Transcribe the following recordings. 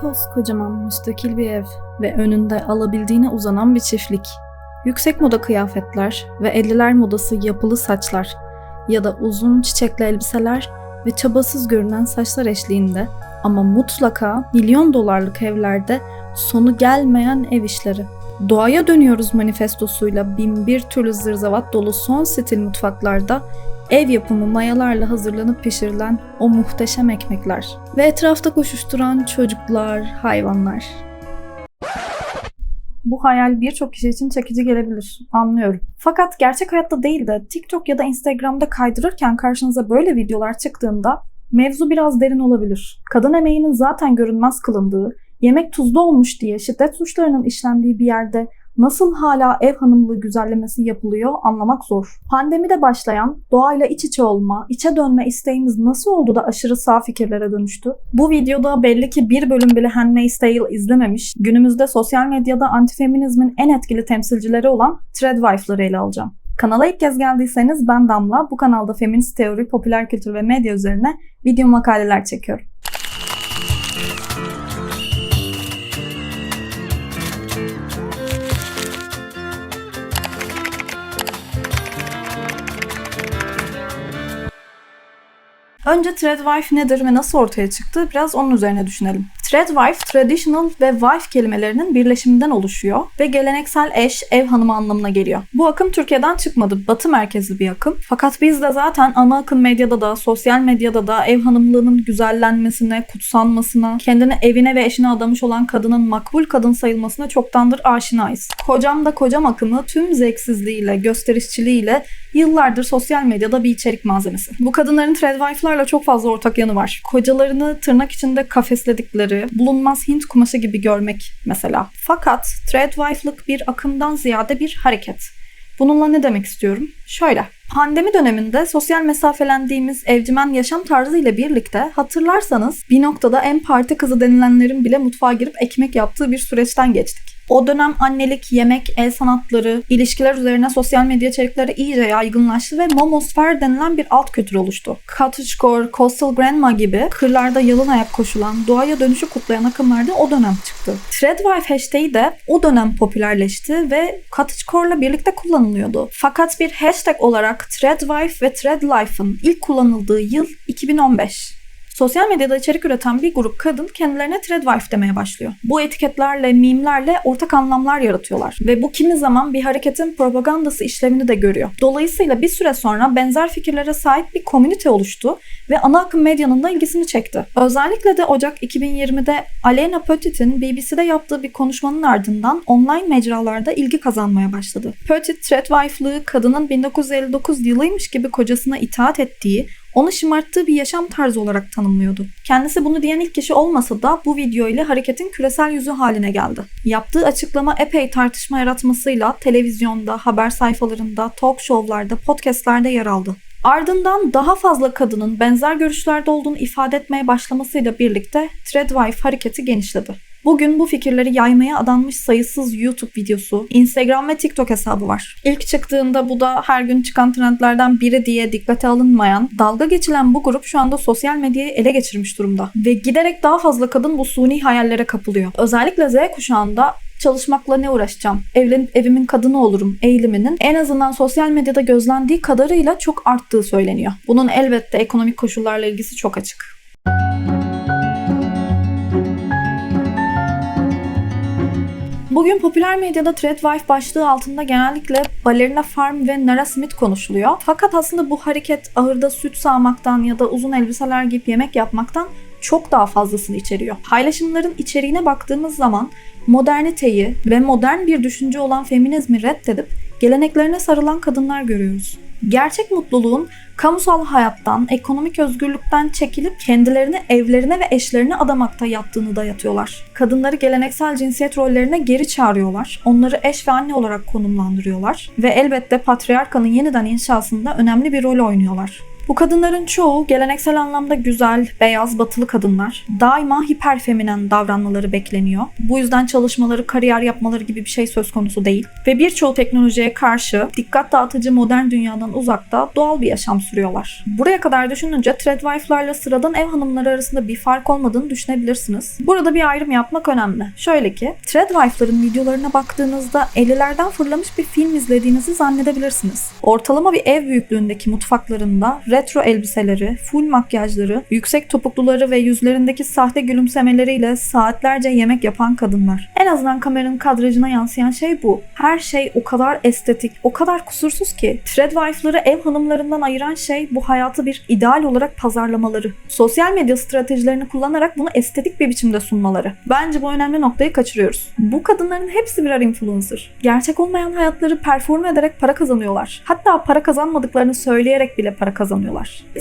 Koskocaman müstakil bir ev ve önünde alabildiğine uzanan bir çiftlik. Yüksek moda kıyafetler ve 50'ler modası yapılı saçlar ya da uzun çiçekli elbiseler ve çabasız görünen saçlar eşliğinde ama mutlaka milyon dolarlık evlerde sonu gelmeyen ev işleri. Doğaya dönüyoruz manifestosuyla bin bir türlü zırzavat dolu son stil mutfaklarda ev yapımı mayalarla hazırlanıp pişirilen o muhteşem ekmekler ve etrafta koşuşturan çocuklar, hayvanlar. Bu hayal birçok kişi için çekici gelebilir, anlıyorum. Fakat gerçek hayatta değil de TikTok ya da Instagram'da kaydırırken karşınıza böyle videolar çıktığında mevzu biraz derin olabilir. Kadın emeğinin zaten görünmez kılındığı, yemek tuzlu olmuş diye şiddet suçlarının işlendiği bir yerde nasıl hala ev hanımlığı güzellemesi yapılıyor anlamak zor. Pandemide başlayan doğayla iç içe olma, içe dönme isteğimiz nasıl oldu da aşırı sağ fikirlere dönüştü? Bu videoda belli ki bir bölüm bile Handmaid's Tale izlememiş, günümüzde sosyal medyada antifeminizmin en etkili temsilcileri olan Threadwife'ları ele alacağım. Kanala ilk kez geldiyseniz ben Damla. Bu kanalda feminist teori, popüler kültür ve medya üzerine video makaleler çekiyorum. Önce Threadwife nedir ve nasıl ortaya çıktı biraz onun üzerine düşünelim. Threadwife, traditional ve wife kelimelerinin birleşiminden oluşuyor ve geleneksel eş, ev hanımı anlamına geliyor. Bu akım Türkiye'den çıkmadı. Batı merkezli bir akım. Fakat biz de zaten ana akım medyada da, sosyal medyada da ev hanımlığının güzellenmesine, kutsanmasına, kendini evine ve eşine adamış olan kadının makbul kadın sayılmasına çoktandır aşinayız. Kocam da kocam akımı tüm zevksizliğiyle, gösterişçiliğiyle yıllardır sosyal medyada bir içerik malzemesi. Bu kadınların Threadwife'larla çok fazla ortak yanı var. Kocalarını tırnak içinde kafesledikleri, bulunmaz Hint kumaşı gibi görmek mesela. Fakat Threadwife'lık bir akımdan ziyade bir hareket. Bununla ne demek istiyorum? Şöyle. Pandemi döneminde sosyal mesafelendiğimiz evcimen yaşam tarzı ile birlikte hatırlarsanız bir noktada en parti kızı denilenlerin bile mutfağa girip ekmek yaptığı bir süreçten geçtik. O dönem annelik, yemek, el sanatları, ilişkiler üzerine sosyal medya içerikleri iyice yaygınlaştı ve momosfer denilen bir alt kültür oluştu. Cottagecore, Coastal Grandma gibi kırlarda yalın ayak koşulan, doğaya dönüşü kutlayan akımlarda o dönem çıktı. Threadwife hashtag'i de o dönem popülerleşti ve Cottagecore'la birlikte kullanılıyordu. Fakat bir hashtag olarak Threadwife ve Threadlife'ın ilk kullanıldığı yıl 2015. Sosyal medyada içerik üreten bir grup kadın kendilerine Threadwife demeye başlıyor. Bu etiketlerle, mimlerle ortak anlamlar yaratıyorlar. Ve bu kimi zaman bir hareketin propagandası işlemini de görüyor. Dolayısıyla bir süre sonra benzer fikirlere sahip bir komünite oluştu ve ana akım medyanın da ilgisini çekti. Özellikle de Ocak 2020'de Alena Petit'in BBC'de yaptığı bir konuşmanın ardından online mecralarda ilgi kazanmaya başladı. Petit, Threadwife'lığı kadının 1959 yılıymış gibi kocasına itaat ettiği, onu şımarttığı bir yaşam tarzı olarak tanımlıyordu. Kendisi bunu diyen ilk kişi olmasa da bu video ile hareketin küresel yüzü haline geldi. Yaptığı açıklama epey tartışma yaratmasıyla televizyonda, haber sayfalarında, talk show'larda, podcast'larda yer aldı. Ardından daha fazla kadının benzer görüşlerde olduğunu ifade etmeye başlamasıyla birlikte Threadwife hareketi genişledi. Bugün bu fikirleri yaymaya adanmış sayısız YouTube videosu, Instagram ve TikTok hesabı var. İlk çıktığında bu da her gün çıkan trendlerden biri diye dikkate alınmayan, dalga geçilen bu grup şu anda sosyal medyayı ele geçirmiş durumda. Ve giderek daha fazla kadın bu suni hayallere kapılıyor. Özellikle Z kuşağında çalışmakla ne uğraşacağım, evlenip evimin kadını olurum eğiliminin en azından sosyal medyada gözlendiği kadarıyla çok arttığı söyleniyor. Bunun elbette ekonomik koşullarla ilgisi çok açık. Bugün popüler medyada Threadwife başlığı altında genellikle Balerina Farm ve Nara Smith konuşuluyor. Fakat aslında bu hareket ahırda süt sağmaktan ya da uzun elbiseler giyip yemek yapmaktan çok daha fazlasını içeriyor. Paylaşımların içeriğine baktığımız zaman moderniteyi ve modern bir düşünce olan feminizmi reddedip geleneklerine sarılan kadınlar görüyoruz. Gerçek mutluluğun kamusal hayattan, ekonomik özgürlükten çekilip kendilerini evlerine ve eşlerine adamakta yattığını dayatıyorlar. Kadınları geleneksel cinsiyet rollerine geri çağırıyorlar. Onları eş ve anne olarak konumlandırıyorlar ve elbette patriarkanın yeniden inşasında önemli bir rol oynuyorlar. Bu kadınların çoğu geleneksel anlamda güzel, beyaz, batılı kadınlar. Daima hiperfeminen davranmaları bekleniyor. Bu yüzden çalışmaları, kariyer yapmaları gibi bir şey söz konusu değil. Ve birçoğu teknolojiye karşı dikkat dağıtıcı modern dünyadan uzakta doğal bir yaşam sürüyorlar. Buraya kadar düşününce tradwife'larla sıradan ev hanımları arasında bir fark olmadığını düşünebilirsiniz. Burada bir ayrım yapmak önemli. Şöyle ki, tradwife'ların videolarına baktığınızda 50'lerden fırlamış bir film izlediğinizi zannedebilirsiniz. Ortalama bir ev büyüklüğündeki mutfaklarında retro elbiseleri, full makyajları, yüksek topukluları ve yüzlerindeki sahte gülümsemeleriyle saatlerce yemek yapan kadınlar. En azından kameranın kadrajına yansıyan şey bu. Her şey o kadar estetik, o kadar kusursuz ki tradwife'ları ev hanımlarından ayıran şey bu hayatı bir ideal olarak pazarlamaları. Sosyal medya stratejilerini kullanarak bunu estetik bir biçimde sunmaları. Bence bu önemli noktayı kaçırıyoruz. Bu kadınların hepsi birer influencer. Gerçek olmayan hayatları perform ederek para kazanıyorlar. Hatta para kazanmadıklarını söyleyerek bile para kazanıyorlar.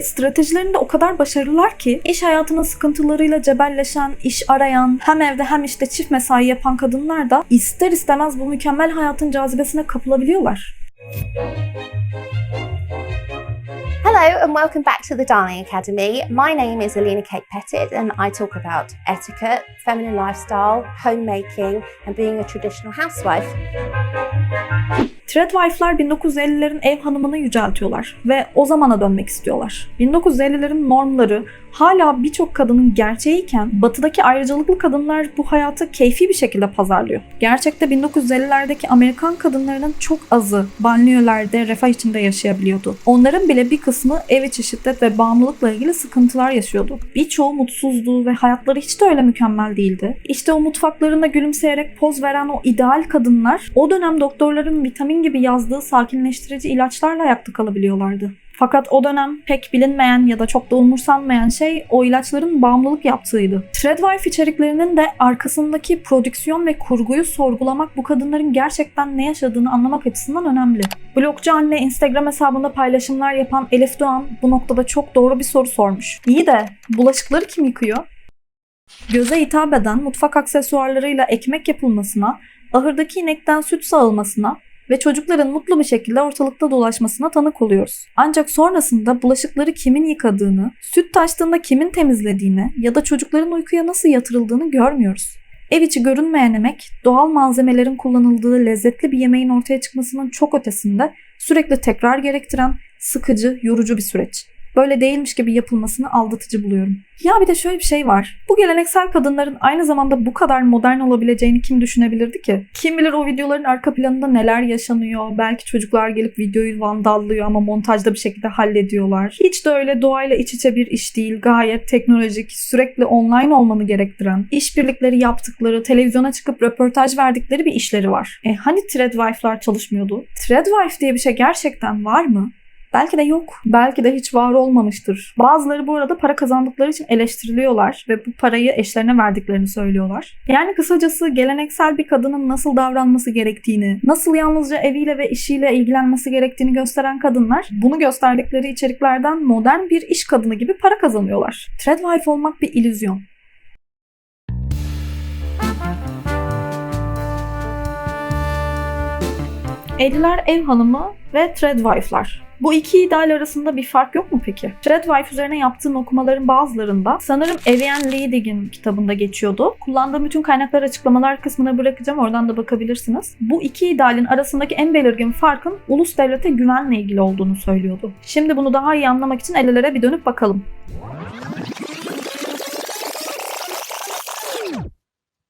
Stratejilerinde o kadar başarılılar ki iş hayatının sıkıntılarıyla cebelleşen, iş arayan, hem evde hem işte çift mesai yapan kadınlar da ister istemez bu mükemmel hayatın cazibesine kapılabiliyorlar. Hello and welcome back to the Darling Academy. My name is Alina Kate Pettit and I talk about etiquette, feminine lifestyle, homemaking and being a traditional housewife. Tradwife'lar 1950'lerin ev hanımını yüceltiyorlar ve o zamana dönmek istiyorlar. 1950'lerin normları hala birçok kadının gerçeğiyken batıdaki ayrıcalıklı kadınlar bu hayatı keyfi bir şekilde pazarlıyor. Gerçekte 1950'lerdeki Amerikan kadınlarının çok azı banliyölerde refah içinde yaşayabiliyordu. Onların bile bir kısmı ev içi şiddet ve bağımlılıkla ilgili sıkıntılar yaşıyordu. Birçoğu mutsuzdu ve hayatları hiç de öyle mükemmel değildi. İşte o mutfaklarında gülümseyerek poz veren o ideal kadınlar o dönem doktorların vitamin gibi yazdığı sakinleştirici ilaçlarla ayakta kalabiliyorlardı. Fakat o dönem pek bilinmeyen ya da çok da umursanmayan şey o ilaçların bağımlılık yaptığıydı. Threadwife içeriklerinin de arkasındaki prodüksiyon ve kurguyu sorgulamak bu kadınların gerçekten ne yaşadığını anlamak açısından önemli. Blogcu anne Instagram hesabında paylaşımlar yapan Elif Doğan bu noktada çok doğru bir soru sormuş. İyi de bulaşıkları kim yıkıyor? Göze hitap eden mutfak aksesuarlarıyla ekmek yapılmasına, ahırdaki inekten süt sağılmasına ve çocukların mutlu bir şekilde ortalıkta dolaşmasına tanık oluyoruz. Ancak sonrasında bulaşıkları kimin yıkadığını, süt taştığında kimin temizlediğini ya da çocukların uykuya nasıl yatırıldığını görmüyoruz. Ev içi görünmeyen emek, doğal malzemelerin kullanıldığı lezzetli bir yemeğin ortaya çıkmasının çok ötesinde sürekli tekrar gerektiren, sıkıcı, yorucu bir süreç. Böyle değilmiş gibi yapılmasını aldatıcı buluyorum. Ya bir de şöyle bir şey var. Bu geleneksel kadınların aynı zamanda bu kadar modern olabileceğini kim düşünebilirdi ki? Kim bilir o videoların arka planında neler yaşanıyor. Belki çocuklar gelip videoyu vandallıyor ama montajda bir şekilde hallediyorlar. Hiç de öyle doğayla iç içe bir iş değil. Gayet teknolojik, sürekli online olmanı gerektiren, işbirlikleri yaptıkları, televizyona çıkıp röportaj verdikleri bir işleri var. E hani Threadwife'lar çalışmıyordu? Threadwife diye bir şey gerçekten var mı? Belki de yok. Belki de hiç var olmamıştır. Bazıları bu arada para kazandıkları için eleştiriliyorlar ve bu parayı eşlerine verdiklerini söylüyorlar. Yani kısacası geleneksel bir kadının nasıl davranması gerektiğini, nasıl yalnızca eviyle ve işiyle ilgilenmesi gerektiğini gösteren kadınlar bunu gösterdikleri içeriklerden modern bir iş kadını gibi para kazanıyorlar. Threadwife olmak bir illüzyon. Evliler ev hanımı ve Threadwife'lar. Bu iki ideal arasında bir fark yok mu peki? Threadwife üzerine yaptığım okumaların bazılarında sanırım Evian Ledig'in kitabında geçiyordu. Kullandığım bütün kaynaklar açıklamalar kısmına bırakacağım. Oradan da bakabilirsiniz. Bu iki idealin arasındaki en belirgin farkın ulus devlete güvenle ilgili olduğunu söylüyordu. Şimdi bunu daha iyi anlamak için ellere bir dönüp bakalım.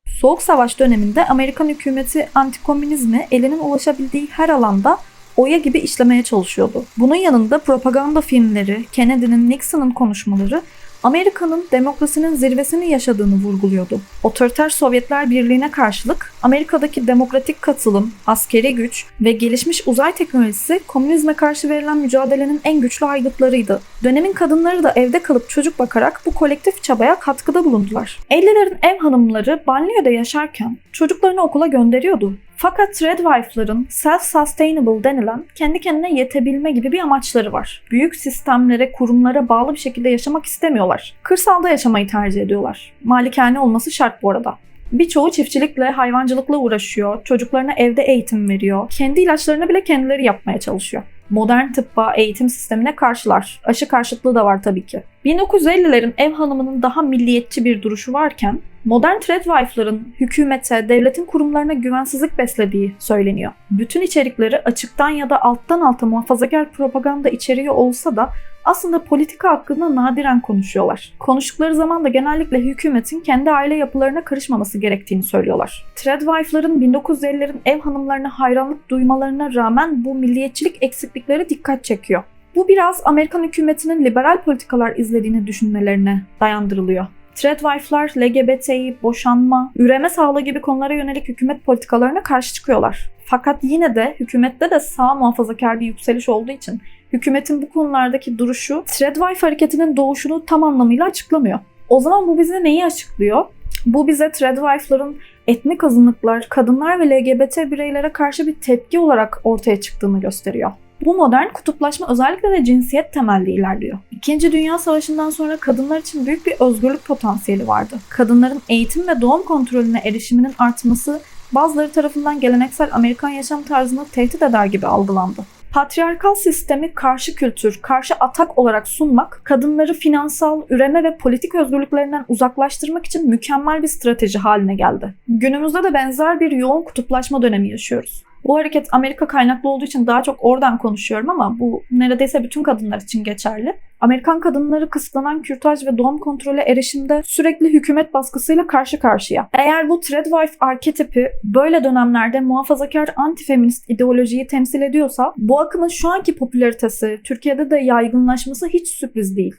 Soğuk Savaş döneminde Amerikan hükümeti antikomünizmi elinin ulaşabildiği her alanda oya gibi işlemeye çalışıyordu. Bunun yanında propaganda filmleri, Kennedy'nin Nixon'ın konuşmaları Amerika'nın demokrasinin zirvesini yaşadığını vurguluyordu. Otoriter Sovyetler Birliği'ne karşılık Amerika'daki demokratik katılım, askeri güç ve gelişmiş uzay teknolojisi komünizme karşı verilen mücadelenin en güçlü aygıtlarıydı. Dönemin kadınları da evde kalıp çocuk bakarak bu kolektif çabaya katkıda bulundular. 50'lerin ev hanımları banliyöde yaşarken çocuklarını okula gönderiyordu. Fakat Threadwife'ların self-sustainable denilen kendi kendine yetebilme gibi bir amaçları var. Büyük sistemlere, kurumlara bağlı bir şekilde yaşamak istemiyorlar. Kırsalda yaşamayı tercih ediyorlar. Malikane olması şart bu arada. Birçoğu çiftçilikle, hayvancılıkla uğraşıyor. Çocuklarına evde eğitim veriyor. Kendi ilaçlarını bile kendileri yapmaya çalışıyor. Modern tıbba, eğitim sistemine karşılar. Aşı karşıtlığı da var tabii ki. 1950'lerin ev hanımının daha milliyetçi bir duruşu varken modern tradewife'ların hükümete, devletin kurumlarına güvensizlik beslediği söyleniyor. Bütün içerikleri açıktan ya da alttan alta muhafazakar propaganda içeriyor olsa da aslında politika hakkında nadiren konuşuyorlar. Konuştukları zaman da genellikle hükümetin kendi aile yapılarına karışmaması gerektiğini söylüyorlar. Tradewife'ların 1950'lerin ev hanımlarına hayranlık duymalarına rağmen bu milliyetçilik eksiklikleri dikkat çekiyor. Bu biraz Amerikan hükümetinin liberal politikalar izlediğini düşünmelerine dayandırılıyor. Tradewife'lar LGBT'yi, boşanma, üreme sağlığı gibi konulara yönelik hükümet politikalarına karşı çıkıyorlar. Fakat yine de hükümette de sağ muhafazakar bir yükseliş olduğu için hükümetin bu konulardaki duruşu Tradwife hareketinin doğuşunu tam anlamıyla açıklamıyor. O zaman bu bize neyi açıklıyor? Bu bize Tradwife'ların etnik azınlıklar, kadınlar ve LGBT bireylere karşı bir tepki olarak ortaya çıktığını gösteriyor. Bu modern kutuplaşma özellikle de cinsiyet temelli ilerliyor. İkinci Dünya Savaşı'ndan sonra kadınlar için büyük bir özgürlük potansiyeli vardı. Kadınların eğitim ve doğum kontrolüne erişiminin artması bazıları tarafından geleneksel Amerikan yaşam tarzını tehdit eder gibi algılandı. Patriarkal sistemi karşı kültür, karşı atak olarak sunmak, kadınları finansal, üreme ve politik özgürlüklerinden uzaklaştırmak için mükemmel bir strateji haline geldi. Günümüzde de benzer bir yoğun kutuplaşma dönemi yaşıyoruz. Bu hareket Amerika kaynaklı olduğu için daha çok oradan konuşuyorum ama bu neredeyse bütün kadınlar için geçerli. Amerikan kadınları kısıtlanan kürtaj ve doğum kontrolü erişimde sürekli hükümet baskısıyla karşı karşıya. Eğer bu Tradwife arketipi böyle dönemlerde muhafazakar antifeminist ideolojiyi temsil ediyorsa bu akımın şu anki popülaritesi Türkiye'de de yaygınlaşması hiç sürpriz değil.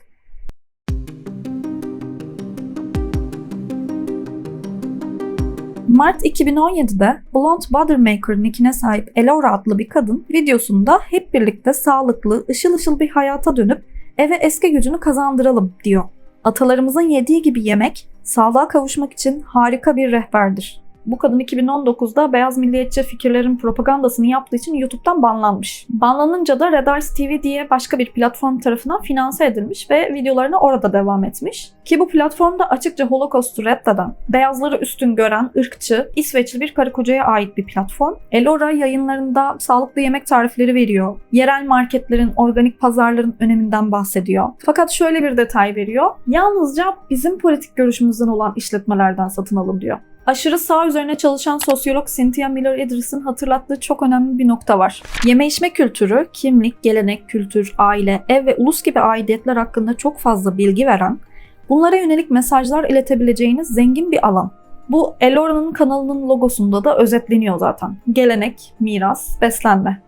Mart 2017'de Blonde Butter nickine sahip Elora adlı bir kadın videosunda hep birlikte sağlıklı, ışıl ışıl bir hayata dönüp eve eski gücünü kazandıralım diyor. Atalarımızın yediği gibi yemek, sağlığa kavuşmak için harika bir rehberdir. Bu kadın 2019'da beyaz milliyetçi fikirlerin propagandasını yaptığı için YouTube'dan banlanmış. Banlanınca da Red Eyes TV diye başka bir platform tarafından finanse edilmiş ve videolarına orada devam etmiş. Ki bu platformda açıkça Holocaust'u reddeden, beyazları üstün gören, ırkçı, İsveçli bir karı kocaya ait bir platform. Elora yayınlarında sağlıklı yemek tarifleri veriyor. Yerel marketlerin, organik pazarların öneminden bahsediyor. Fakat şöyle bir detay veriyor. Yalnızca bizim politik görüşümüzden olan işletmelerden satın alın diyor. Aşırı sağ üzerine çalışan sosyolog Cynthia Miller Idris'in hatırlattığı çok önemli bir nokta var. Yeme içme kültürü, kimlik, gelenek, kültür, aile, ev ve ulus gibi aidiyetler hakkında çok fazla bilgi veren, bunlara yönelik mesajlar iletebileceğiniz zengin bir alan. Bu Elora'nın kanalının logosunda da özetleniyor zaten. Gelenek, miras, beslenme.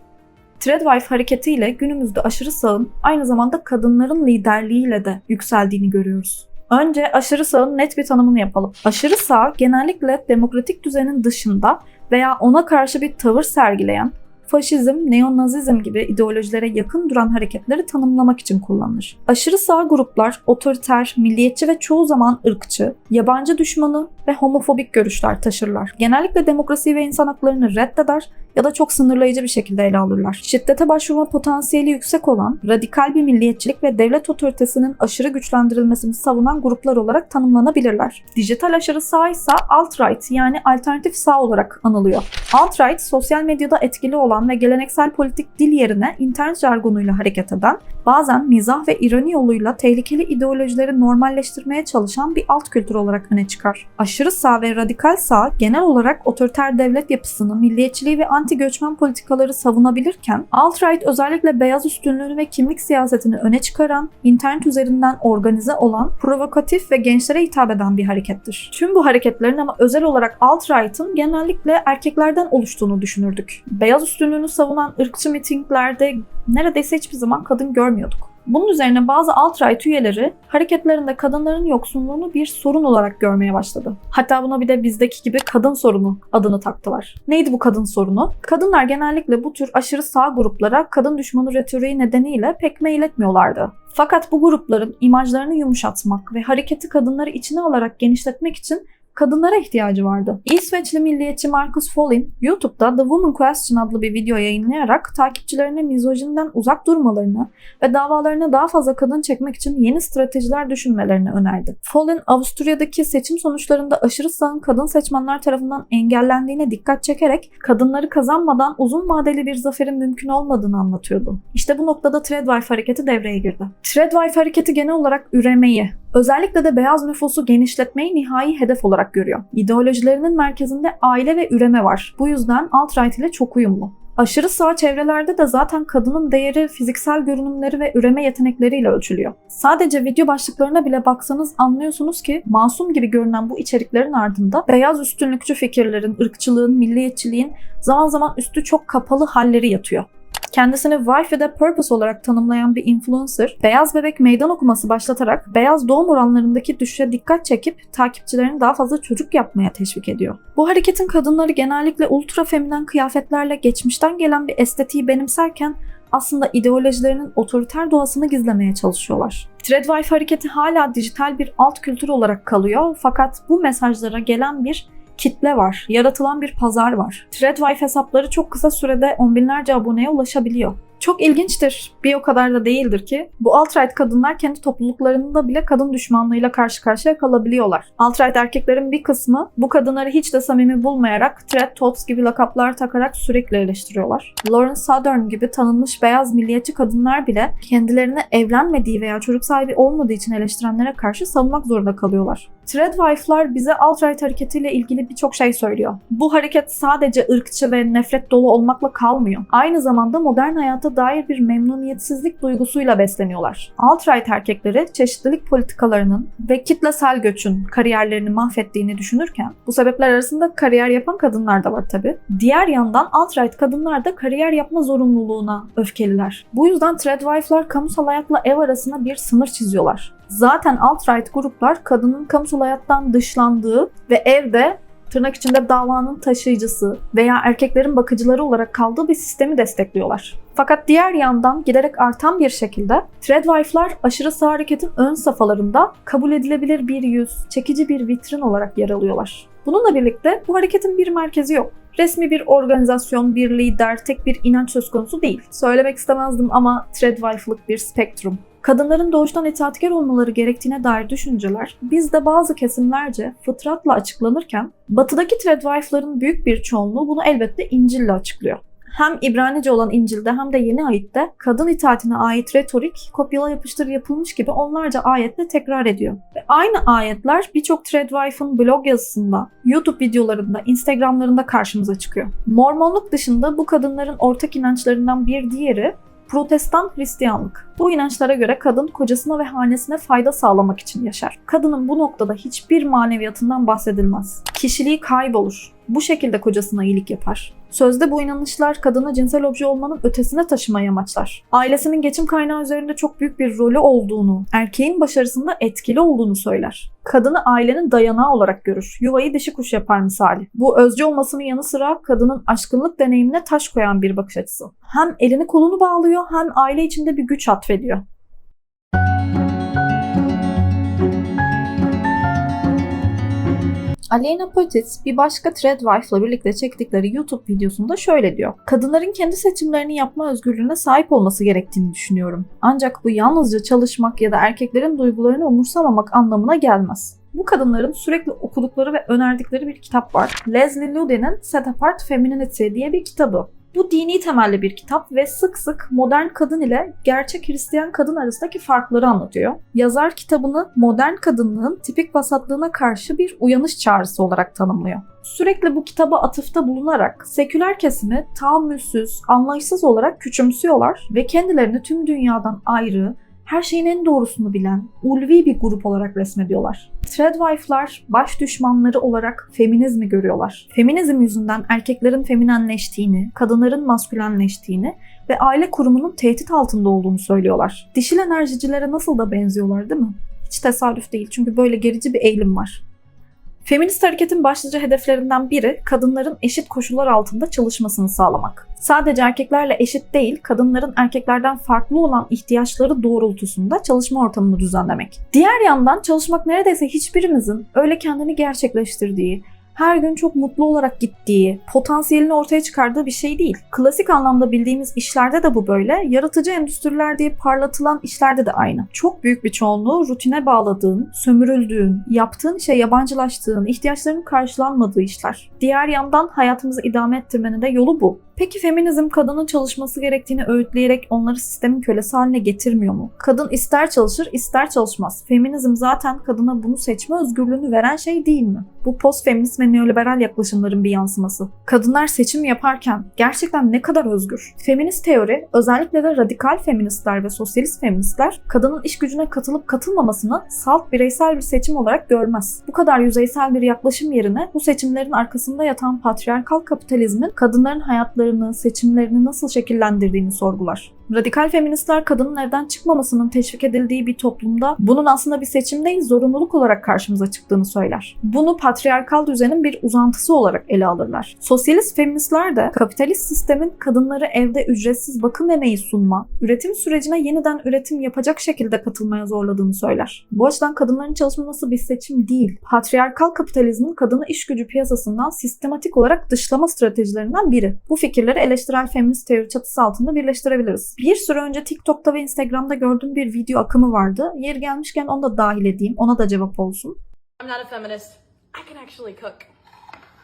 Tradwife hareketiyle günümüzde aşırı sağın aynı zamanda kadınların liderliğiyle de yükseldiğini görüyoruz. Önce aşırı sağın net bir tanımını yapalım. Aşırı sağ genellikle demokratik düzenin dışında veya ona karşı bir tavır sergileyen, faşizm, neonazizm gibi ideolojilere yakın duran hareketleri tanımlamak için kullanılır. Aşırı sağ gruplar otoriter, milliyetçi ve çoğu zaman ırkçı, yabancı düşmanı ve homofobik görüşler taşırlar. Genellikle demokrasi ve insan haklarını reddeder ya da çok sınırlayıcı bir şekilde ele alırlar. Şiddete başvurma potansiyeli yüksek olan, radikal bir milliyetçilik ve devlet otoritesinin aşırı güçlendirilmesini savunan gruplar olarak tanımlanabilirler. Dijital aşırı sağ ise alt-right yani alternatif sağ olarak anılıyor. Alt-right, sosyal medyada etkili olan ve geleneksel politik dil yerine internet jargonuyla hareket eden, bazen mizah ve ironi yoluyla tehlikeli ideolojileri normalleştirmeye çalışan bir alt kültür olarak öne çıkar. Aşırı sağ ve radikal sağ genel olarak otoriter devlet yapısını, milliyetçiliği ve anti-göçmen politikaları savunabilirken, alt-right özellikle beyaz üstünlüğünü ve kimlik siyasetini öne çıkaran, internet üzerinden organize olan, provokatif ve gençlere hitap eden bir harekettir. Tüm bu hareketlerin ama özel olarak alt-right'ın genellikle erkeklerden oluştuğunu düşünürdük. Beyaz üstünlüğünü savunan ırkçı mitinglerde neredeyse hiçbir zaman kadın görmüyorduk. Bunun üzerine bazı alt-right üyeleri hareketlerinde kadınların yoksunluğunu bir sorun olarak görmeye başladı. Hatta buna bir de bizdeki gibi kadın sorunu adını taktılar. Neydi bu kadın sorunu? Kadınlar genellikle bu tür aşırı sağ gruplara kadın düşmanı retoriği nedeniyle pek meyil etmiyorlardı. Fakat bu grupların imajlarını yumuşatmak ve hareketi kadınları içine alarak genişletmek için kadınlara ihtiyacı vardı. İsveçli milliyetçi Marcus Follin, YouTube'da The Woman Question adlı bir video yayınlayarak takipçilerine mizojinden uzak durmalarını ve davalarına daha fazla kadın çekmek için yeni stratejiler düşünmelerini önerdi. Follin, Avusturya'daki seçim sonuçlarında aşırı sağın kadın seçmenler tarafından engellendiğine dikkat çekerek kadınları kazanmadan uzun vadeli bir zaferin mümkün olmadığını anlatıyordu. İşte bu noktada Treadwife hareketi devreye girdi. Treadwife hareketi genel olarak üremeyi, özellikle de beyaz nüfusu genişletmeyi nihai hedef olarak görüyor. İdeolojilerinin merkezinde aile ve üreme var. Bu yüzden alt-right ile çok uyumlu. Aşırı sağ çevrelerde de zaten kadının değeri fiziksel görünümleri ve üreme yetenekleriyle ölçülüyor. Sadece video başlıklarına bile baksanız anlıyorsunuz ki masum gibi görünen bu içeriklerin ardında beyaz üstünlükçü fikirlerin, ırkçılığın, milliyetçiliğin zaman zaman üstü çok kapalı halleri yatıyor. Kendisini Wife ve Purpose olarak tanımlayan bir influencer, beyaz bebek meydan okuması başlatarak beyaz doğum oranlarındaki düşüşe dikkat çekip takipçilerini daha fazla çocuk yapmaya teşvik ediyor. Bu hareketin kadınları genellikle ultra feminen kıyafetlerle geçmişten gelen bir estetiği benimserken aslında ideolojilerinin otoriter doğasını gizlemeye çalışıyorlar. Treadwife hareketi hala dijital bir alt kültür olarak kalıyor fakat bu mesajlara gelen bir kitle var, yaratılan bir pazar var. Threadwife hesapları çok kısa sürede on binlerce aboneye ulaşabiliyor. Çok ilginçtir, bir o kadar da değildir ki bu alt-right kadınlar kendi topluluklarında bile kadın düşmanlığıyla karşı karşıya kalabiliyorlar. Alt-right erkeklerin bir kısmı bu kadınları hiç de samimi bulmayarak Thread Tots gibi lakaplar takarak sürekli eleştiriyorlar. Lauren Southern gibi tanınmış beyaz milliyetçi kadınlar bile kendilerini evlenmediği veya çocuk sahibi olmadığı için eleştirenlere karşı savunmak zorunda kalıyorlar. Threadwife'lar bize alt-right hareketiyle ilgili birçok şey söylüyor. Bu hareket sadece ırkçı ve nefret dolu olmakla kalmıyor. Aynı zamanda modern hayata dair bir memnuniyetsizlik duygusuyla besleniyorlar. Alt-right erkekleri çeşitlilik politikalarının ve kitlesel göçün kariyerlerini mahvettiğini düşünürken bu sebepler arasında kariyer yapan kadınlar da var tabi. Diğer yandan alt-right kadınlar da kariyer yapma zorunluluğuna öfkeliler. Bu yüzden Threadwife'lar kamusal hayatla ev arasında bir sınır çiziyorlar. Zaten alt-right gruplar kadının kamusal hayattan dışlandığı ve evde tırnak içinde davanın taşıyıcısı veya erkeklerin bakıcıları olarak kaldığı bir sistemi destekliyorlar. Fakat diğer yandan giderek artan bir şekilde Threadwife'lar aşırı sağ hareketin ön safhalarında kabul edilebilir bir yüz, çekici bir vitrin olarak yer alıyorlar. Bununla birlikte bu hareketin bir merkezi yok. Resmi bir organizasyon, bir lider, tek bir inanç söz konusu değil. Söylemek istemezdim ama Threadwife'lık bir spektrum. Kadınların doğuştan itaatkar olmaları gerektiğine dair düşünceler bizde bazı kesimlerce fıtratla açıklanırken batıdaki Threadwife'ların büyük bir çoğunluğu bunu elbette İncil'le açıklıyor hem İbranice olan İncil'de hem de Yeni Ayet'te kadın itaatine ait retorik kopyala yapıştır yapılmış gibi onlarca ayetle tekrar ediyor. Ve aynı ayetler birçok Threadwife'ın blog yazısında, YouTube videolarında, Instagramlarında karşımıza çıkıyor. Mormonluk dışında bu kadınların ortak inançlarından bir diğeri Protestan Hristiyanlık. Bu inançlara göre kadın kocasına ve hanesine fayda sağlamak için yaşar. Kadının bu noktada hiçbir maneviyatından bahsedilmez. Kişiliği kaybolur. Bu şekilde kocasına iyilik yapar. Sözde bu inanışlar kadını cinsel obje olmanın ötesine taşımayı amaçlar. Ailesinin geçim kaynağı üzerinde çok büyük bir rolü olduğunu, erkeğin başarısında etkili olduğunu söyler. Kadını ailenin dayanağı olarak görür. Yuvayı dişi kuş yapar misali. Bu özcü olmasının yanı sıra kadının aşkınlık deneyimine taş koyan bir bakış açısı. Hem elini kolunu bağlıyor hem aile içinde bir güç atfediyor. Aleyna Potis bir başka Threadwife'la birlikte çektikleri YouTube videosunda şöyle diyor. Kadınların kendi seçimlerini yapma özgürlüğüne sahip olması gerektiğini düşünüyorum. Ancak bu yalnızca çalışmak ya da erkeklerin duygularını umursamamak anlamına gelmez. Bu kadınların sürekli okudukları ve önerdikleri bir kitap var. Leslie Lude'nin Set Apart Femininity diye bir kitabı. Bu dini temelli bir kitap ve sık sık modern kadın ile gerçek Hristiyan kadın arasındaki farkları anlatıyor. Yazar kitabını modern kadınlığın tipik vasatlığına karşı bir uyanış çağrısı olarak tanımlıyor. Sürekli bu kitaba atıfta bulunarak seküler kesimi tahammülsüz, anlayışsız olarak küçümsüyorlar ve kendilerini tüm dünyadan ayrı, her şeyin en doğrusunu bilen, ulvi bir grup olarak resmediyorlar. Threadwife'lar baş düşmanları olarak feminizmi görüyorlar. Feminizm yüzünden erkeklerin feminenleştiğini, kadınların maskülenleştiğini ve aile kurumunun tehdit altında olduğunu söylüyorlar. Dişil enerjicilere nasıl da benziyorlar değil mi? Hiç tesadüf değil çünkü böyle gerici bir eğilim var. Feminist hareketin başlıca hedeflerinden biri kadınların eşit koşullar altında çalışmasını sağlamak. Sadece erkeklerle eşit değil, kadınların erkeklerden farklı olan ihtiyaçları doğrultusunda çalışma ortamını düzenlemek. Diğer yandan çalışmak neredeyse hiçbirimizin öyle kendini gerçekleştirdiği, her gün çok mutlu olarak gittiği, potansiyelini ortaya çıkardığı bir şey değil. Klasik anlamda bildiğimiz işlerde de bu böyle, yaratıcı endüstriler diye parlatılan işlerde de aynı. Çok büyük bir çoğunluğu rutine bağladığın, sömürüldüğün, yaptığın işe yabancılaştığın, ihtiyaçlarının karşılanmadığı işler. Diğer yandan hayatımızı idame ettirmenin de yolu bu. Peki feminizm kadının çalışması gerektiğini öğütleyerek onları sistemin kölesi haline getirmiyor mu? Kadın ister çalışır ister çalışmaz. Feminizm zaten kadına bunu seçme özgürlüğünü veren şey değil mi? Bu post feminist ve neoliberal yaklaşımların bir yansıması. Kadınlar seçim yaparken gerçekten ne kadar özgür? Feminist teori özellikle de radikal feministler ve sosyalist feministler kadının iş gücüne katılıp katılmamasını salt bireysel bir seçim olarak görmez. Bu kadar yüzeysel bir yaklaşım yerine bu seçimlerin arkasında yatan patriarkal kapitalizmin kadınların hayatları kararlarını, seçimlerini nasıl şekillendirdiğini sorgular. Radikal feministler kadının evden çıkmamasının teşvik edildiği bir toplumda bunun aslında bir seçim değil zorunluluk olarak karşımıza çıktığını söyler. Bunu patriarkal düzenin bir uzantısı olarak ele alırlar. Sosyalist feministler de kapitalist sistemin kadınları evde ücretsiz bakım emeği sunma, üretim sürecine yeniden üretim yapacak şekilde katılmaya zorladığını söyler. Bu açıdan kadınların çalışmaması bir seçim değil. Patriarkal kapitalizmin kadını iş gücü piyasasından sistematik olarak dışlama stratejilerinden biri. Bu fikirleri eleştirel feminist teori çatısı altında birleştirebiliriz. Bir süre önce TikTok'ta ve Instagram'da gördüğüm bir video akımı vardı. Yer gelmişken onu da dahil edeyim. Ona da cevap olsun. I'm not a feminist. I can actually cook.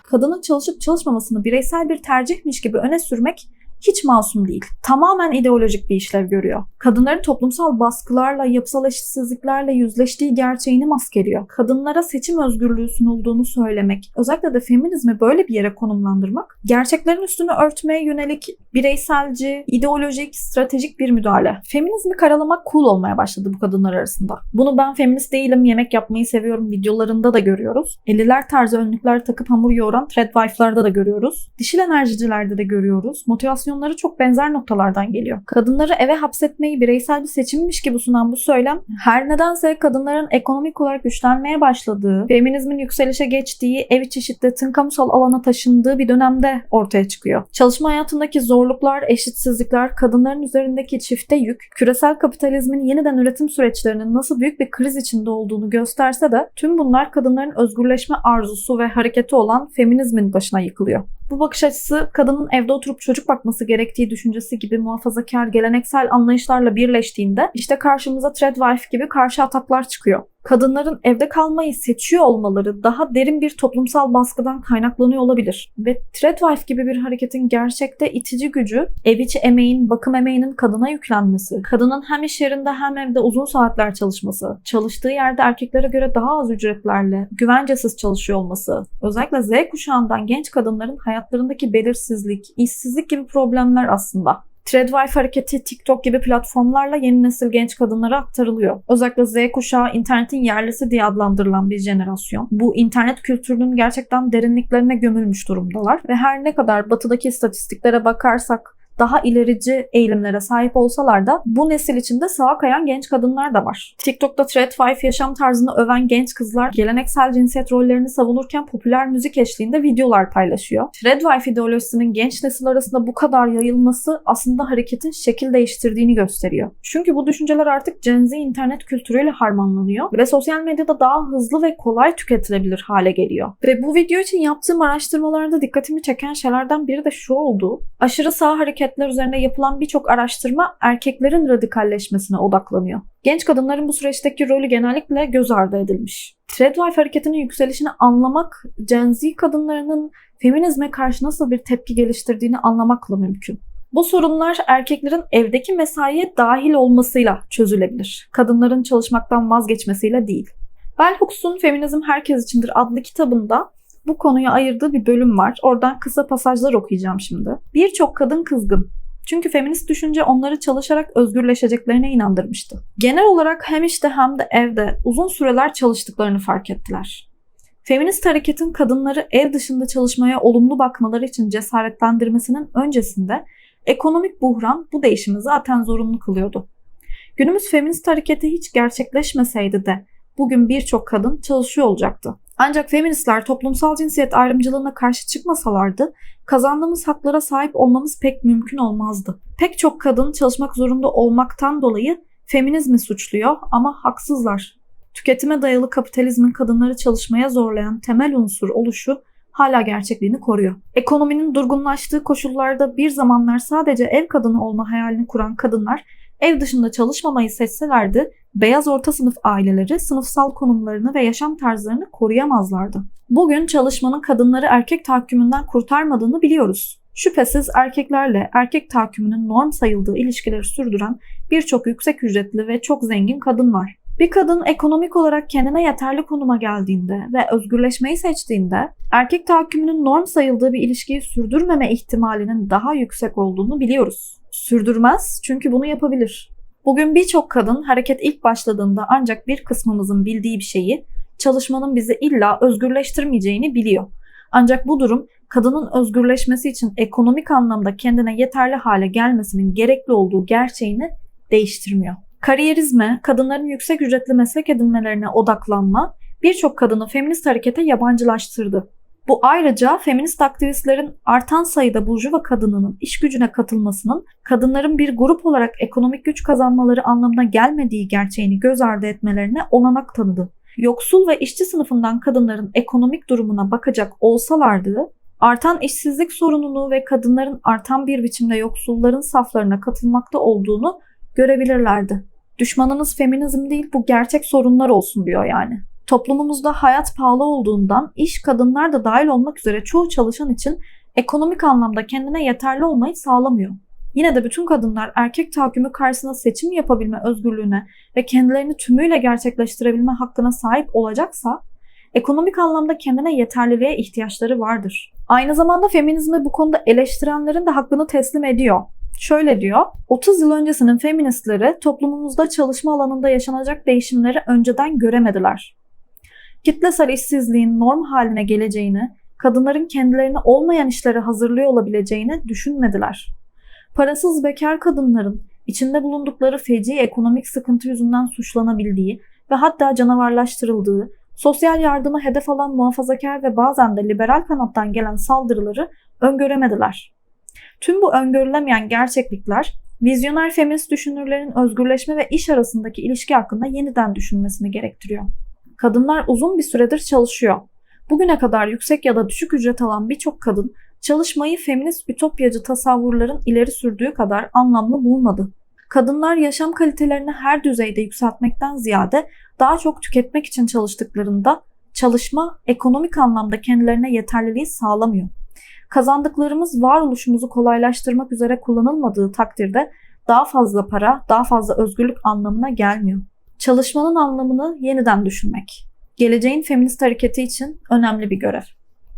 Kadının çalışıp çalışmamasını bireysel bir tercihmiş gibi öne sürmek hiç masum değil. Tamamen ideolojik bir işlev görüyor. Kadınların toplumsal baskılarla, yapısal eşitsizliklerle yüzleştiği gerçeğini maskeliyor. Kadınlara seçim özgürlüğü sunulduğunu söylemek, özellikle de feminizmi böyle bir yere konumlandırmak, gerçeklerin üstünü örtmeye yönelik bireyselci, ideolojik, stratejik bir müdahale. Feminizmi karalamak cool olmaya başladı bu kadınlar arasında. Bunu ben feminist değilim, yemek yapmayı seviyorum videolarında da görüyoruz. 50'ler tarzı önlükler takıp hamur yoğuran threadwife'larda da görüyoruz. Dişil enerjicilerde de görüyoruz. Motivasyon motivasyonları çok benzer noktalardan geliyor. Kadınları eve hapsetmeyi bireysel bir seçimmiş gibi sunan bu söylem her nedense kadınların ekonomik olarak güçlenmeye başladığı, feminizmin yükselişe geçtiği, ev içi şiddetin kamusal alana taşındığı bir dönemde ortaya çıkıyor. Çalışma hayatındaki zorluklar, eşitsizlikler, kadınların üzerindeki çifte yük, küresel kapitalizmin yeniden üretim süreçlerinin nasıl büyük bir kriz içinde olduğunu gösterse de tüm bunlar kadınların özgürleşme arzusu ve hareketi olan feminizmin başına yıkılıyor. Bu bakış açısı kadının evde oturup çocuk bakması gerektiği düşüncesi gibi muhafazakar geleneksel anlayışlarla birleştiğinde işte karşımıza Treadwife gibi karşı ataklar çıkıyor kadınların evde kalmayı seçiyor olmaları daha derin bir toplumsal baskıdan kaynaklanıyor olabilir. Ve Treadwife gibi bir hareketin gerçekte itici gücü ev içi emeğin, bakım emeğinin kadına yüklenmesi, kadının hem iş yerinde hem evde uzun saatler çalışması, çalıştığı yerde erkeklere göre daha az ücretlerle, güvencesiz çalışıyor olması, özellikle Z kuşağından genç kadınların hayatlarındaki belirsizlik, işsizlik gibi problemler aslında Treadwife hareketi TikTok gibi platformlarla yeni nesil genç kadınlara aktarılıyor. Özellikle Z kuşağı internetin yerlisi diye adlandırılan bir jenerasyon. Bu internet kültürünün gerçekten derinliklerine gömülmüş durumdalar ve her ne kadar batıdaki istatistiklere bakarsak daha ilerici eğilimlere sahip olsalar da bu nesil içinde sağa kayan genç kadınlar da var. TikTok'ta Thread 5 yaşam tarzını öven genç kızlar geleneksel cinsiyet rollerini savunurken popüler müzik eşliğinde videolar paylaşıyor. Thread 5 ideolojisinin genç nesil arasında bu kadar yayılması aslında hareketin şekil değiştirdiğini gösteriyor. Çünkü bu düşünceler artık Gen Z internet kültürüyle harmanlanıyor ve sosyal medyada daha hızlı ve kolay tüketilebilir hale geliyor. Ve bu video için yaptığım araştırmalarda dikkatimi çeken şeylerden biri de şu oldu. Aşırı sağ hareket hareketler üzerine yapılan birçok araştırma erkeklerin radikalleşmesine odaklanıyor. Genç kadınların bu süreçteki rolü genellikle göz ardı edilmiş. Treadwife hareketinin yükselişini anlamak, Gen Z kadınlarının feminizme karşı nasıl bir tepki geliştirdiğini anlamakla mümkün. Bu sorunlar erkeklerin evdeki mesaiye dahil olmasıyla çözülebilir. Kadınların çalışmaktan vazgeçmesiyle değil. Bell Hooks'un Feminizm Herkes İçindir adlı kitabında bu konuya ayırdığı bir bölüm var. Oradan kısa pasajlar okuyacağım şimdi. Birçok kadın kızgın. Çünkü feminist düşünce onları çalışarak özgürleşeceklerine inandırmıştı. Genel olarak hem işte hem de evde uzun süreler çalıştıklarını fark ettiler. Feminist hareketin kadınları ev dışında çalışmaya olumlu bakmaları için cesaretlendirmesinin öncesinde ekonomik buhran bu değişimi zaten zorunlu kılıyordu. Günümüz feminist hareketi hiç gerçekleşmeseydi de bugün birçok kadın çalışıyor olacaktı. Ancak feministler toplumsal cinsiyet ayrımcılığına karşı çıkmasalardı kazandığımız haklara sahip olmamız pek mümkün olmazdı. Pek çok kadın çalışmak zorunda olmaktan dolayı feminizmi suçluyor ama haksızlar. Tüketime dayalı kapitalizmin kadınları çalışmaya zorlayan temel unsur oluşu hala gerçekliğini koruyor. Ekonominin durgunlaştığı koşullarda bir zamanlar sadece ev kadını olma hayalini kuran kadınlar ev dışında çalışmamayı seçselerdi beyaz orta sınıf aileleri sınıfsal konumlarını ve yaşam tarzlarını koruyamazlardı. Bugün çalışmanın kadınları erkek tahakkümünden kurtarmadığını biliyoruz. Şüphesiz erkeklerle erkek tahakkümünün norm sayıldığı ilişkileri sürdüren birçok yüksek ücretli ve çok zengin kadın var. Bir kadın ekonomik olarak kendine yeterli konuma geldiğinde ve özgürleşmeyi seçtiğinde erkek tahakkümünün norm sayıldığı bir ilişkiyi sürdürmeme ihtimalinin daha yüksek olduğunu biliyoruz. Sürdürmez çünkü bunu yapabilir. Bugün birçok kadın hareket ilk başladığında ancak bir kısmımızın bildiği bir şeyi çalışmanın bizi illa özgürleştirmeyeceğini biliyor. Ancak bu durum kadının özgürleşmesi için ekonomik anlamda kendine yeterli hale gelmesinin gerekli olduğu gerçeğini değiştirmiyor. Kariyerizme, kadınların yüksek ücretli meslek edinmelerine odaklanma birçok kadını feminist harekete yabancılaştırdı. Bu ayrıca feminist aktivistlerin artan sayıda burjuva kadınının iş gücüne katılmasının kadınların bir grup olarak ekonomik güç kazanmaları anlamına gelmediği gerçeğini göz ardı etmelerine olanak tanıdı. Yoksul ve işçi sınıfından kadınların ekonomik durumuna bakacak olsalardı, artan işsizlik sorununu ve kadınların artan bir biçimde yoksulların saflarına katılmakta olduğunu görebilirlerdi. Düşmanınız feminizm değil bu gerçek sorunlar olsun diyor yani. Toplumumuzda hayat pahalı olduğundan iş kadınlar da dahil olmak üzere çoğu çalışan için ekonomik anlamda kendine yeterli olmayı sağlamıyor. Yine de bütün kadınlar erkek tahakkümü karşısında seçim yapabilme özgürlüğüne ve kendilerini tümüyle gerçekleştirebilme hakkına sahip olacaksa ekonomik anlamda kendine yeterliliğe ihtiyaçları vardır. Aynı zamanda feminizmi bu konuda eleştirenlerin de hakkını teslim ediyor. Şöyle diyor, 30 yıl öncesinin feministleri toplumumuzda çalışma alanında yaşanacak değişimleri önceden göremediler. Kitlesel işsizliğin norm haline geleceğini, kadınların kendilerini olmayan işlere hazırlıyor olabileceğini düşünmediler. Parasız bekar kadınların içinde bulundukları feci ekonomik sıkıntı yüzünden suçlanabildiği ve hatta canavarlaştırıldığı, sosyal yardımı hedef alan muhafazakar ve bazen de liberal kanattan gelen saldırıları öngöremediler. Tüm bu öngörülemeyen gerçeklikler, vizyoner feminist düşünürlerin özgürleşme ve iş arasındaki ilişki hakkında yeniden düşünmesini gerektiriyor. Kadınlar uzun bir süredir çalışıyor. Bugüne kadar yüksek ya da düşük ücret alan birçok kadın çalışmayı feminist ütopyacı tasavvurların ileri sürdüğü kadar anlamlı bulmadı. Kadınlar yaşam kalitelerini her düzeyde yükseltmekten ziyade daha çok tüketmek için çalıştıklarında çalışma ekonomik anlamda kendilerine yeterliliği sağlamıyor. Kazandıklarımız varoluşumuzu kolaylaştırmak üzere kullanılmadığı takdirde daha fazla para, daha fazla özgürlük anlamına gelmiyor. Çalışmanın anlamını yeniden düşünmek. Geleceğin feminist hareketi için önemli bir görev.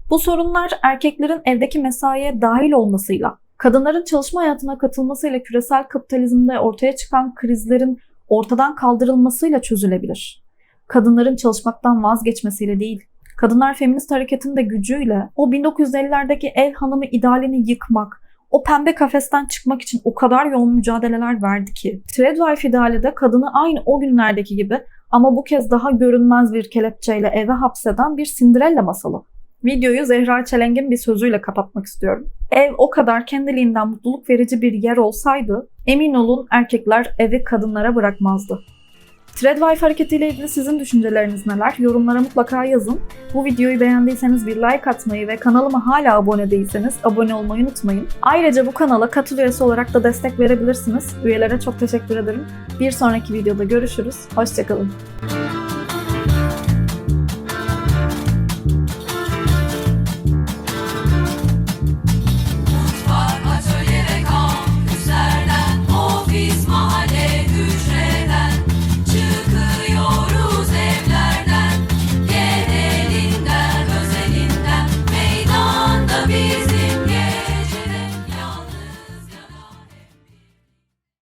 Bu sorunlar erkeklerin evdeki mesaiye dahil olmasıyla, kadınların çalışma hayatına katılmasıyla küresel kapitalizmde ortaya çıkan krizlerin ortadan kaldırılmasıyla çözülebilir. Kadınların çalışmaktan vazgeçmesiyle değil, kadınlar feminist hareketin de gücüyle o 1950'lerdeki ev hanımı idealini yıkmak, o pembe kafesten çıkmak için o kadar yoğun mücadeleler verdi ki. Threadwife ideali de kadını aynı o günlerdeki gibi ama bu kez daha görünmez bir kelepçeyle eve hapseden bir Cinderella masalı. Videoyu Zehra Çelenk'in bir sözüyle kapatmak istiyorum. Ev o kadar kendiliğinden mutluluk verici bir yer olsaydı emin olun erkekler evi kadınlara bırakmazdı. Threadwife hareketiyle ilgili sizin düşünceleriniz neler? Yorumlara mutlaka yazın. Bu videoyu beğendiyseniz bir like atmayı ve kanalıma hala abone değilseniz abone olmayı unutmayın. Ayrıca bu kanala katıl üyesi olarak da destek verebilirsiniz. Üyelere çok teşekkür ederim. Bir sonraki videoda görüşürüz. Hoşçakalın.